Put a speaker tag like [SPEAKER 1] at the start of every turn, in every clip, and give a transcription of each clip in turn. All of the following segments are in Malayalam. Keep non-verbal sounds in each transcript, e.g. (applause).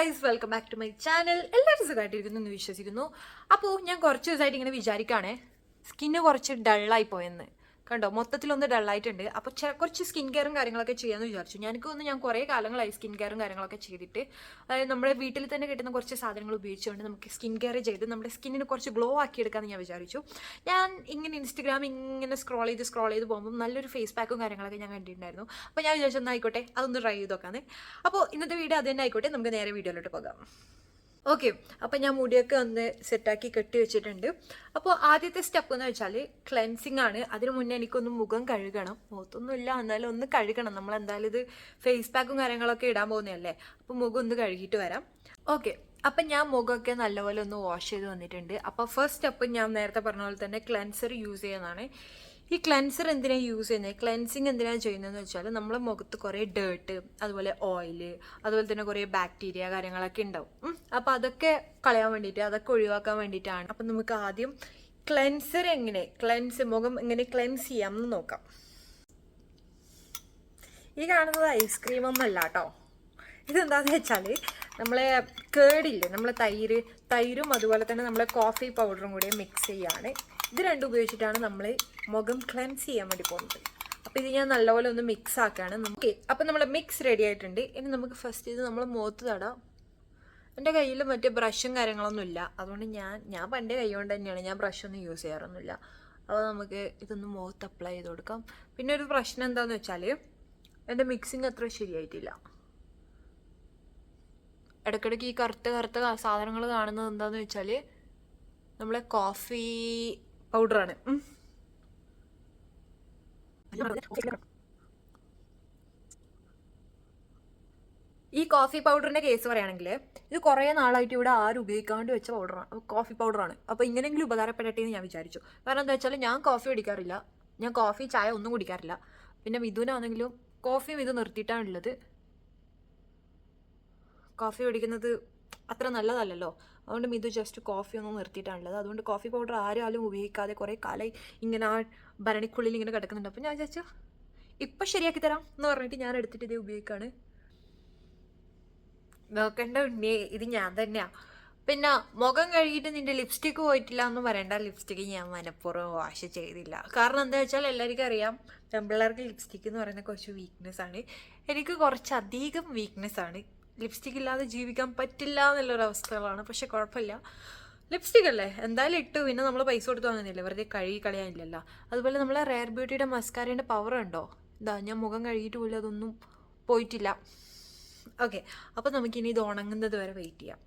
[SPEAKER 1] Guys welcome back to my channel എല്ലാവരും സുഖമായിട്ടിരിക്കുന്നു എന്ന് വിശ്വസിക്കുന്നു. അപ്പോൾ ഞാൻ കുറച്ച് ദിവസമായിട്ട് ഇങ്ങനെ വിചാരിക്കുകയാണേ സ്കിന്ന് കുറച്ച് ഡള്ളായി പോയെന്ന്. കണ്ടോ? മൊത്തത്തിലൊന്ന് ഡള്ളായിട്ടുണ്ട് അപ്പോൾ കുറച്ച് സ്കിൻ കെയറും കാര്യങ്ങളൊക്കെ ചെയ്യാന്ന് വിചാരിച്ചു. എനിക്ക് ഒന്ന് ഞാൻ കുറേ കാലങ്ങളായി സ്കിൻ കെയറും കാര്യങ്ങളൊക്കെ ചെയ്തിട്ട്. അതായത് നമ്മുടെ വീട്ടിൽ തന്നെ കിട്ടുന്ന കുറച്ച് സാധനങ്ങൾ ഉപയോഗിച്ചുകൊണ്ട് നമുക്ക് സ്കിൻ കെയർ ചെയ്ത് നമ്മുടെ സ്കിന്നിന് കുറച്ച് ഗ്ലോ ആക്കി എടുക്കാമെന്ന് ഞാൻ വിചാരിച്ചു. ഞാൻ ഇങ്ങനെ ഇൻസ്റ്റഗ്രാം ഇങ്ങനെ സ്ക്രോൾ ചെയ്ത് സ്ക്രോൾ ചെയ്ത് പോകുമ്പോൾ നല്ലൊരു ഫേസ് പാക്കും കാര്യങ്ങളൊക്കെ ഞാൻ കണ്ടിട്ടുണ്ടായിരുന്നു. അപ്പോൾ ഞാൻ വിചാരിച്ചു ഒന്നായിക്കോട്ടെ അതൊന്ന് ട്രൈ ചെയ്ത് നോക്കാന്ന്. അപ്പോൾ ഇന്നത്തെ വീഡിയോ അത് തന്നെ ആയിക്കോട്ടെ. നമുക്ക് നേരെ വീഡിയോയിലോട്ട് പോകാം. ഓക്കെ അപ്പം ഞാൻ മുടിയൊക്കെ ഒന്ന് സെറ്റാക്കി കെട്ടി വെച്ചിട്ടുണ്ട്. അപ്പോൾ ആദ്യത്തെ സ്റ്റെപ്പ് എന്ന് വെച്ചാൽ ക്ലെൻസിങ് ആണ്. അതിന് മുന്നേ എനിക്കൊന്ന് മുഖം കഴുകണം. മുഖത്തൊന്നും ഇല്ല എന്നാലും ഒന്ന് കഴുകണം. നമ്മൾ എന്തായാലും ഇത് ഫേസ് പാക്കും കാര്യങ്ങളൊക്കെ ഇടാൻ പോകുന്നതല്ലേ? അപ്പോൾ മുഖം ഒന്ന് കഴുകിയിട്ട് വരാം. ഓക്കെ അപ്പം ഞാൻ മുഖമൊക്കെ നല്ലപോലെ ഒന്ന് വാഷ് ചെയ്ത് വന്നിട്ടുണ്ട്. അപ്പോൾ ഫസ്റ്റ് സ്റ്റെപ്പ് ഞാൻ നേരത്തെ പറഞ്ഞ പോലെ തന്നെ ക്ലെൻസർ യൂസ് ചെയ്യുന്നതാണ്. ഈ ക്ലെൻസർ എന്തിനാണ് യൂസ് ചെയ്യുന്നത് ക്ലെൻസിങ് എന്തിനാണ് ചെയ്യുന്നതെന്ന് വെച്ചാൽ നമ്മൾ മുഖത്ത് കുറേ ഡേർട്ട് അതുപോലെ ഓയിൽ അതുപോലെ തന്നെ കുറേ ബാക്ടീരിയ കാര്യങ്ങളൊക്കെ ഉണ്ടാവും അപ്പോൾ അതൊക്കെ കളയാൻ വേണ്ടിയിട്ട് അതൊക്കെ ഒഴിവാക്കാൻ വേണ്ടിയിട്ടാണ് അപ്പം നമുക്ക് ആദ്യം ക്ലെൻസർ എങ്ങനെ? ക്ലെൻസ് മുഖം എങ്ങനെ ക്ലെൻസ് ചെയ്യാം എന്ന് നോക്കാം. ഈ കാണുന്നത് ഐസ്ക്രീം ഒന്നും അല്ല കേട്ടോ ഇതെന്താണെന്ന് വെച്ചാൽ നമ്മളെ കേടില്ലേ? നമ്മളെ തൈര് തൈരും അതുപോലെ തന്നെ നമ്മളെ കോഫി പൗഡറും കൂടി മിക്സ് ചെയ്യാണ്. ഇത് രണ്ടും ഉപയോഗിച്ചിട്ടാണ് നമ്മൾ മുഖം ക്ലെൻസ് ചെയ്യാൻ വേണ്ടി പോകുന്നത്. അപ്പോൾ ഇത് ഞാൻ നല്ലപോലെ ഒന്ന് മിക്സ് ആക്കുകയാണ് നമുക്ക് അപ്പോൾ നമ്മൾ മിക്സ് റെഡി ആയിട്ടുണ്ട്. ഇനി നമുക്ക് ഫസ്റ്റ് ഇത് നമ്മൾ മുഖത്ത് തടാം എന്റെ കയ്യിൽ മറ്റേ ബ്രഷും കാര്യങ്ങളൊന്നും ഇല്ല. അതുകൊണ്ട് ഞാൻ ഞാൻ പണ്ടേ കൈ കൊണ്ട് തന്നെയാണ്. ഞാൻ ബ്രഷൊന്നും യൂസ് ചെയ്യാറൊന്നുമില്ല. അപ്പോൾ നമുക്ക് ഇതൊന്ന് മുഖത്ത് അപ്ലൈ ചെയ്ത് കൊടുക്കാം. പിന്നെ ഒരു പ്രശ്നം എന്താണെന്ന് വെച്ചാൽ എന്റെ മിക്സിങ് അത്ര ശരിയായിട്ടില്ല. ഇടയ്ക്കിടയ്ക്ക് ഈ കറുത്ത കറുത്ത സാധനങ്ങൾ കാണുന്നത് എന്താണെന്ന് വെച്ചാൽ നമ്മളെ കോഫി പൗഡറാണ്. ഈ കോഫി പൗഡറിന്റെ കേസ് പറയുകയാണെങ്കിൽ ഇത് കുറേ നാളായിട്ട് ഇവിടെ ആരും ഉപയോഗിക്കാണ്ട് വെച്ച പൗഡറാണ് കോഫി പൗഡറാണ് അപ്പോൾ ഇങ്ങനെയെങ്കിലും ഉപകാരപ്പെടട്ടെ എന്ന് ഞാൻ വിചാരിച്ചു. കാരണം എന്താ വെച്ചാൽ ഞാൻ കോഫി കുടിക്കാറില്ല. ഞാൻ കോഫി ചായ ഒന്നും കുടിക്കാറില്ല. പിന്നെ മിഥുനാണെങ്കിലും കോഫിയും ഇത് നിർത്തിയിട്ടാണുള്ളത് കോഫി കുടിക്കുന്നത് അത്ര നല്ലതല്ലല്ലോ. അതുകൊണ്ട് മിതു ജസ്റ്റ് കോഫി ഒന്നും നിർത്തിയിട്ടാണുള്ളത്. അതുകൊണ്ട് കോഫി പൗഡർ ആരാലും ഉപയോഗിക്കാതെ കുറേ കാലമായി ഇങ്ങനെ ആ ഭരണിക്കുള്ളിൽ ഇങ്ങനെ കിടക്കുന്നുണ്ട്. അപ്പോൾ ഞാൻ വിചാരിച്ചു ഇപ്പം ശരിയാക്കി തരാം എന്ന് പറഞ്ഞിട്ട് ഞാൻ എടുത്തിട്ട് ഇത് ഉപയോഗിക്കുകയാണ് നോക്കണ്ട ഉണ്ണി ഇത് ഞാൻ തന്നെയാണ് പിന്നെ മുഖം കഴുകിയിട്ട് നിന്റെ ലിപ്സ്റ്റിക്ക് പോയിട്ടില്ല എന്ന് പറയണ്ട. ലിപ്സ്റ്റിക്ക് ഞാൻ മനഃപൂർവം വാഷ് ചെയ്തില്ല. കാരണം എന്താ വെച്ചാൽ എല്ലാവർക്കും അറിയാം പെമ്പിള്ളേർക്ക് ലിപ്സ്റ്റിക്ക് എന്ന് പറയുന്ന കുറച്ച് വീക്ക്നെസ് ആണ്. എനിക്ക് കുറച്ചധികം വീക്ക്നെസ് ആണ്. ലിപ്സ്റ്റിക് ഇല്ലാതെ ജീവിക്കാൻ പറ്റില്ല എന്നുള്ളൊരു അവസ്ഥകളാണ്. പക്ഷെ കുഴപ്പമില്ല. ലിപ്സ്റ്റിക് അല്ലേ? എന്തായാലും ഇട്ടു. പിന്നെ നമ്മൾ പൈസ കൊടുത്ത് വാങ്ങുന്നില്ലേ? വെറുതെ കഴുകി കളയാനില്ലല്ലോ. അതുപോലെ നമ്മളെ റെയർ ബ്യൂട്ടിയുടെ മസ്കാരേന്റെ പവർ ഉണ്ടോ? ഇതാ ഞാൻ മുഖം കഴുകിയിട്ട് പോലും അതൊന്നും പോയിട്ടില്ല. ഓക്കെ അപ്പോൾ നമുക്കിനി ഇത് ഉണങ്ങുന്നത് വരെ വെയിറ്റ് ചെയ്യാം.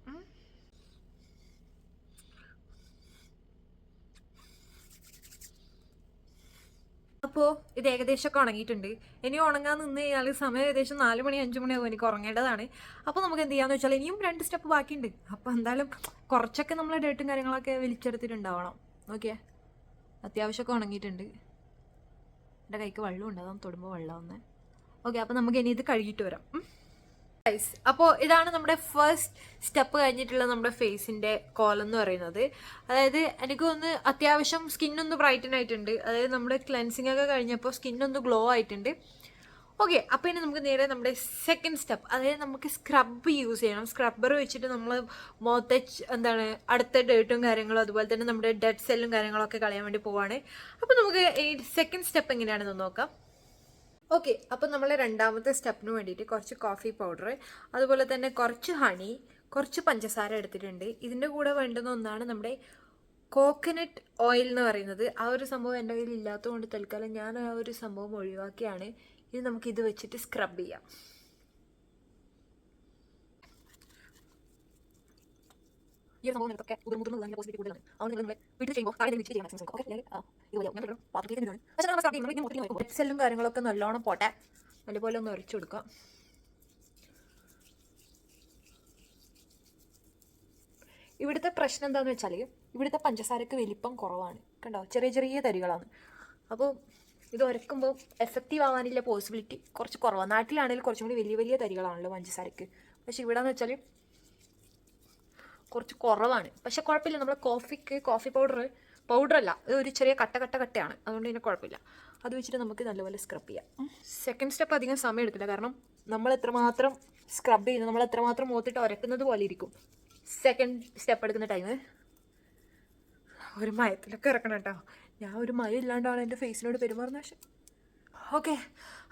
[SPEAKER 1] അപ്പോൾ ഇത് ഏകദേശമൊക്കെ ഉണങ്ങിയിട്ടുണ്ട്. ഇനി ഉണങ്ങാൻ നിന്ന് കഴിഞ്ഞാൽ സമയം ഏകദേശം നാല് മണി അഞ്ച് മണിയാകും എനിക്ക് ഉറങ്ങേണ്ടതാണ്. അപ്പോൾ നമുക്ക് എന്ത് ചെയ്യാന്ന് വെച്ചാൽ ഇനിയും രണ്ട് സ്റ്റെപ്പ് ബാക്കിയുണ്ട്. അപ്പോൾ എന്തായാലും കുറച്ചൊക്കെ നമ്മൾ ഡേറ്റും കാര്യങ്ങളൊക്കെ വലിച്ചെടുത്തിട്ടുണ്ടാവണം ഓക്കെ അത്യാവശ്യമൊക്കെ ഉണങ്ങിയിട്ടുണ്ട്. എന്റെ കൈക്ക് വെള്ളം ഉണ്ട് അതാണ് തൊടുമ്പോൾ വെള്ളം ഒന്ന് ഓക്കെ അപ്പോൾ നമുക്ക് ഇനി ഇത് കഴുകിയിട്ട് വരാം. ഗൈസ് അപ്പോൾ ഇതാണ് നമ്മുടെ ഫസ്റ്റ് സ്റ്റെപ്പ് കഴിഞ്ഞിട്ടുള്ള നമ്മുടെ ഫേസിന്റെ കോലം എന്ന് പറയുന്നത്. അതായത് എനിക്ക് ഒന്ന് അത്യാവശ്യം സ്കിന്നൊന്ന് ബ്രൈറ്റൻ ആയിട്ടുണ്ട്. അതായത് നമ്മുടെ ക്ലെൻസിങ് ഒക്കെ കഴിഞ്ഞപ്പോൾ സ്കിന്നൊന്ന് ഗ്ലോ ആയിട്ടുണ്ട്. ഓക്കെ അപ്പോൾ ഇനി നമുക്ക് നേരെ നമ്മുടെ സെക്കൻഡ് സ്റ്റെപ്പ് അതായത് നമുക്ക് സ്ക്രബ് യൂസ് ചെയ്യണം. സ്ക്രബ്ബർ വെച്ചിട്ട് നമ്മൾ മുഖത്തെ എന്താണ് അടുത്ത ഡേട്ടും കാര്യങ്ങളും അതുപോലെ തന്നെ നമ്മുടെ ഡെഡ് സെല്ലും കാര്യങ്ങളൊക്കെ കളയാൻ വേണ്ടി പോവാണ്. അപ്പോൾ നമുക്ക് ഈ സെക്കൻഡ് സ്റ്റെപ്പ് എങ്ങനെയാണെന്ന് നോക്കാം. ഓക്കെ അപ്പോൾ നമ്മൾ രണ്ടാമത്തെ സ്റ്റെപ്പിന് വേണ്ടിയിട്ട് കുറച്ച് കോഫി പൗഡർ അതുപോലെ തന്നെ കുറച്ച് ഹണി കുറച്ച് പഞ്ചസാര എടുത്തിട്ടുണ്ട്. ഇതിന്റെ കൂടെ വേണ്ടുന്ന ഒന്നാണ് നമ്മുടെ കോക്കനട്ട് ഓയിൽ എന്ന് പറയുന്നത്. ആ ഒരു സംഭവം എന്റെ കയ്യിൽ ഇല്ലാത്തതുകൊണ്ട് തൽക്കാലം ഞാൻ ആ ഒരു സംഭവം ഒഴിവാക്കിയാണ്. ഇത് നമുക്ക് ഇത് വെച്ചിട്ട് സ്ക്രബ് ചെയ്യാം. ഈ ഒരു സംഭവം നിങ്ങൾക്കൊക്കെ തുടങ്ങിയ പോസിബിലിറ്റി കൂടുതലാണ്. അതുകൊണ്ട് നിങ്ങൾ വീട്ടിൽ ചെയ്യുമ്പോൾ താഴെ വിളിച്ച് ചെയ്യാൻ മാക്സിമം ഓക്കെ ഇതുപോലെ. ഞാൻ പാത്രത്തിലേക്ക് ഇടുകയാണ് പക്ഷേ നമ്മൾ സ്റ്റാർട്ട് ചെയ്യുമ്പോൾ ഇതിന് മുട്ടിൽ സെല്ലും കാര്യങ്ങളൊക്കെ നല്ലോണം പോട്ടെ. നല്ലപോലെ ഒന്ന് ഉരച്ചു കൊടുക്കാം ഇവിടുത്തെ പ്രശ്നം എന്താണെന്ന് വെച്ചാൽ ഇവിടുത്തെ പഞ്ചസാരക്ക് വലിപ്പം കുറവാണ്. കണ്ടോ? ചെറിയ ചെറിയ തരികളാണ്. അപ്പോൾ ഇത് ഉരക്കുമ്പോൾ എഫക്റ്റീവ് ആവാനുള്ള പോസിബിലിറ്റി കുറച്ച് കുറവാണ്. നാട്ടിലാണെങ്കിൽ കുറച്ചും കൂടി വലിയ വലിയ തരികളാണല്ലോ പഞ്ചസാരക്ക്. പക്ഷെ ഇവിടെ എന്ന് വെച്ചാൽ കുറച്ച് കുറവാണ്. പക്ഷെ കുഴപ്പമില്ല. നമ്മൾ കോഫിക്ക് കോഫി പൗഡർ പൗഡർ അല്ല. ഇത് ഒരു ചെറിയ കട്ട കട്ട കട്ടയാണ്. അതുകൊണ്ട് തന്നെ കുഴപ്പമില്ല. അത് വെച്ചിട്ട് നമുക്ക് നല്ലപോലെ സ്ക്രബ് ചെയ്യാം. സെക്കൻഡ് സ്റ്റെപ്പ് അധികം സമയം എടുക്കില്ല. കാരണം നമ്മൾ എത്രമാത്രം സ്ക്രബ് ചെയ്യുന്നു നമ്മൾ എത്രമാത്രം മുഖത്തിട്ട് ഉരക്കുന്നത് പോലെ ഇരിക്കും. സെക്കൻഡ് സ്റ്റെപ്പ് എടുക്കുന്ന ടൈം ഒരു മയത്തിലൊക്കെ ഇറക്കണം കേട്ടോ. ഞാൻ ഒരു മയം ഇല്ലാണ്ടാണ് എന്റെ ഫേസിനോട് പെരുമാറുന്ന പക്ഷേ. ഓക്കെ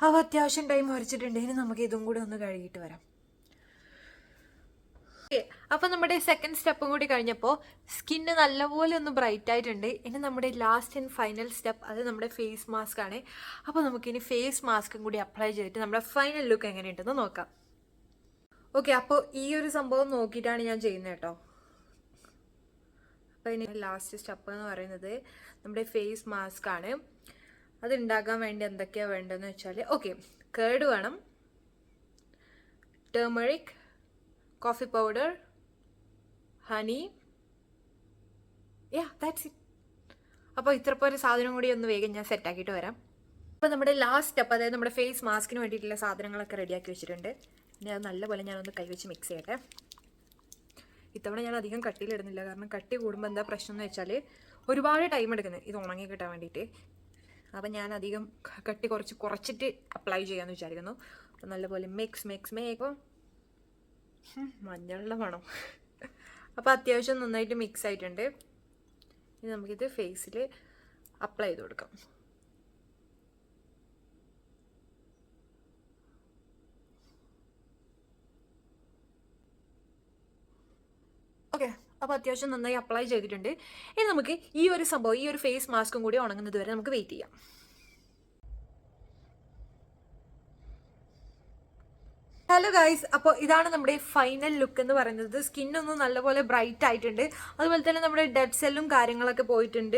[SPEAKER 1] അപ്പോൾ അത്യാവശ്യം ടൈം വരച്ചിട്ടുണ്ട്. ഇനി നമുക്ക് ഇതും കൂടി ഒന്ന് കഴുകിയിട്ട് വരാം. അപ്പോൾ നമ്മുടെ സെക്കൻഡ് സ്റ്റെപ്പും കൂടി കഴിഞ്ഞപ്പോൾ സ്കിന്ന് നല്ലപോലെ ഒന്ന് ബ്രൈറ്റ് ആയിട്ടുണ്ട്. ഇനി നമ്മുടെ ലാസ്റ്റ് ആൻഡ് ഫൈനൽ സ്റ്റെപ്പ് അത് നമ്മുടെ ഫേസ് മാസ്ക് ആണ്. നമുക്ക് ഇനി ഫേസ് മാസ്കും കൂടി അപ്ലൈ ചെയ്തിട്ട് നമ്മുടെ ഫൈനൽ ലുക്ക് എങ്ങനെയുണ്ടെന്ന് നോക്കാം. ഓക്കെ അപ്പോൾ ഈ ഒരു സംഭവം നോക്കിയിട്ടാണ് ഞാൻ ചെയ്യുന്നത് കേട്ടോ. അപ്പോൾ ഇനി ലാസ്റ്റ് സ്റ്റെപ്പ് എന്ന് പറയുന്നത് നമ്മുടെ ഫേസ് മാസ്ക് ആണ്. അത് ഉണ്ടാക്കാൻ വേണ്ടി എന്തൊക്കെയാണ് വേണ്ടതെന്ന് വെച്ചാൽ ഓക്കെ കേട് വേണം. Turmeric coffee powder honey ya that's it അപ്പോൾ ഇത്ര ഒരു സാധനം കൂടി ഒന്ന് വേഗം ഞാൻ സെറ്റാക്കിയിട്ട് വരാം. അപ്പോൾ നമ്മുടെ ലാസ്റ്റ് സ്റ്റെപ്പ് അതായത് നമ്മുടെ ഫേസ് മാസ്കിന് വേണ്ടിയിട്ടുള്ള സാധനങ്ങളൊക്കെ റെഡിയാക്കി വെച്ചിട്ടുണ്ട്. ഇനി അത് നല്ലപോലെ ഞാനൊന്ന് കൈവച്ച് മിക്സ് ചെയ്യട്ടെ. ഇത്തവണ ഞാൻ അധികം കട്ടിയിലിടുന്നില്ല. കാരണം കട്ടി കൂടുമ്പോൾ എന്താ പ്രശ്നം എന്ന് വെച്ചാൽ ഒരുപാട് ടൈം എടുക്കുന്നത് ഇത് ഉണങ്ങി കിട്ടാൻ വേണ്ടിയിട്ട്. അപ്പം ഞാൻ അധികം കട്ടി കുറച്ച് കുറച്ചിട്ട് അപ്ലൈ ചെയ്യാമെന്ന് വിചാരിക്കുന്നു. നല്ലപോലെ മിക്സ് മിക്സ് മേക്കും മഞ്ഞളുടെ മണം. അപ്പോൾ അത്യാവശ്യം നന്നായിട്ട് മിക്സ് ആയിട്ടുണ്ട്. ഇനി നമുക്കിത് ഫേസിൽ അപ്ലൈ ചെയ്ത് കൊടുക്കാം. ഓക്കെ അപ്പോൾ അത്യാവശ്യം നന്നായി അപ്ലൈ ചെയ്തിട്ടുണ്ട്. ഇനി നമുക്ക് ഈ ഒരു സംഭവം ഈ ഒരു ഫേസ് മാസ്കും കൂടി ഉണങ്ങുന്നത് വരെ നമുക്ക് വെയിറ്റ് ചെയ്യാം. ഹലോ ഗൈസ് അപ്പോൾ ഇതാണ് നമ്മുടെ ഫൈനൽ ലുക്ക് എന്ന് പറയുന്നത്. സ്കിന്നൊന്നും നല്ലപോലെ ബ്രൈറ്റ് ആയിട്ടുണ്ട്. അതുപോലെ തന്നെ നമ്മുടെ ഡെഡ് സെല്ലും കാര്യങ്ങളൊക്കെ പോയിട്ടുണ്ട്.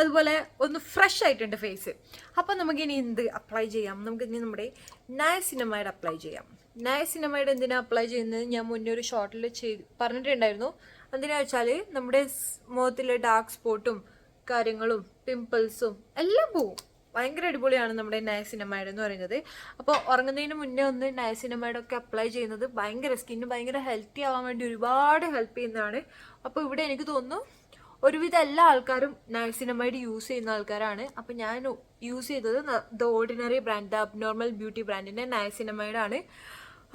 [SPEAKER 1] അതുപോലെ ഒന്ന് ഫ്രഷ് ആയിട്ടുണ്ട് ഫേസ് അപ്പോൾ നമുക്കിനി എന്ത് അപ്ലൈ ചെയ്യാം? നമുക്ക് ഇനി നമ്മുടെ നയസിനമൈഡ് അപ്ലൈ ചെയ്യാം. നയസിനമൈഡ് എന്തിനാ അപ്ലൈ ചെയ്യുന്നത്? ഞാൻ മുന്നേ ഒരു ഷോർട്ടിൽ ചെയ്ത് പറഞ്ഞിട്ടുണ്ടായിരുന്നു. എന്തിനാ വെച്ചാൽ നമ്മുടെ മുഖത്തിലെ ഡാർക്ക് സ്പോട്ടും കാര്യങ്ങളും പിമ്പിൾസും എല്ലാം പോവും. ഭയങ്കര അടിപൊളിയാണ് നമ്മുടെ നയസിനമൈഡ് എന്ന് പറയുന്നത്. അപ്പോൾ ഉറങ്ങുന്നതിന് മുന്നേ ഒന്ന് നയസിനമൈഡ് ഒക്കെ അപ്ലൈ ചെയ്യുന്നത് ഭയങ്കര സ്കിന്ന് ഭയങ്കര ഹെൽത്തി ആവാൻ വേണ്ടി ഒരുപാട് ഹെൽപ്പ് ചെയ്യുന്നതാണ്. അപ്പോൾ ഇവിടെ എനിക്ക് തോന്നുന്നു ഒരുവിധം എല്ലാ ആൾക്കാരും നയസിനമൈഡ് യൂസ് ചെയ്യുന്ന ആൾക്കാരാണ്. അപ്പോൾ ഞാൻ യൂസ് ചെയ്തത് the ordinary brand the abnormal beauty ബ്രാൻഡിന്റെ ആണ്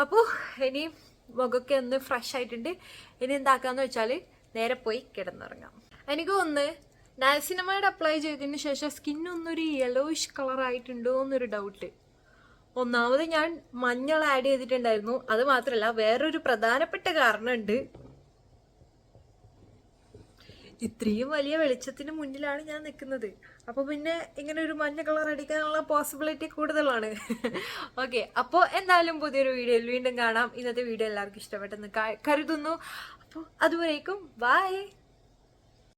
[SPEAKER 1] അപ്പോൾ ഇനി മുഖമൊക്കെ ഒന്ന് ഫ്രഷ് ആയിട്ടുണ്ട്. ഇനി എന്താക്കാന്ന് വെച്ചാൽ നേരെ പോയി കിടന്നുറങ്ങാം. എനിക്ക് ഒന്ന് നയസിനമൈഡ് അപ്ലൈ ചെയ്തതിന് ശേഷം സ്കിന്നൊന്നൊരു യെലോയിഷ് കളർ ആയിട്ടുണ്ടോ എന്നൊരു ഡൗട്ട് ഒന്നാമത് ഞാൻ മഞ്ഞൾ ആഡ് ചെയ്തിട്ടുണ്ടായിരുന്നു. അത് മാത്രമല്ല വേറൊരു പ്രധാനപ്പെട്ട കാരണമുണ്ട്. ഇത്രയും വലിയ വെളിച്ചത്തിന് മുന്നിലാണ് ഞാൻ നിൽക്കുന്നത്. അപ്പോൾ പിന്നെ ഇങ്ങനെ ഒരു മഞ്ഞ കളർ അടിക്കാനുള്ള പോസിബിലിറ്റി കൂടുതലാണ്. (laughs) ഓക്കെ അപ്പോൾ എന്തായാലും പുതിയൊരു വീഡിയോയിൽ വീണ്ടും കാണാം. ഇന്നത്തെ വീഡിയോ എല്ലാവർക്കും ഇഷ്ടപ്പെട്ടെന്ന് കരുതുന്നു. അപ്പോൾ അതുവരേക്കും ബൈ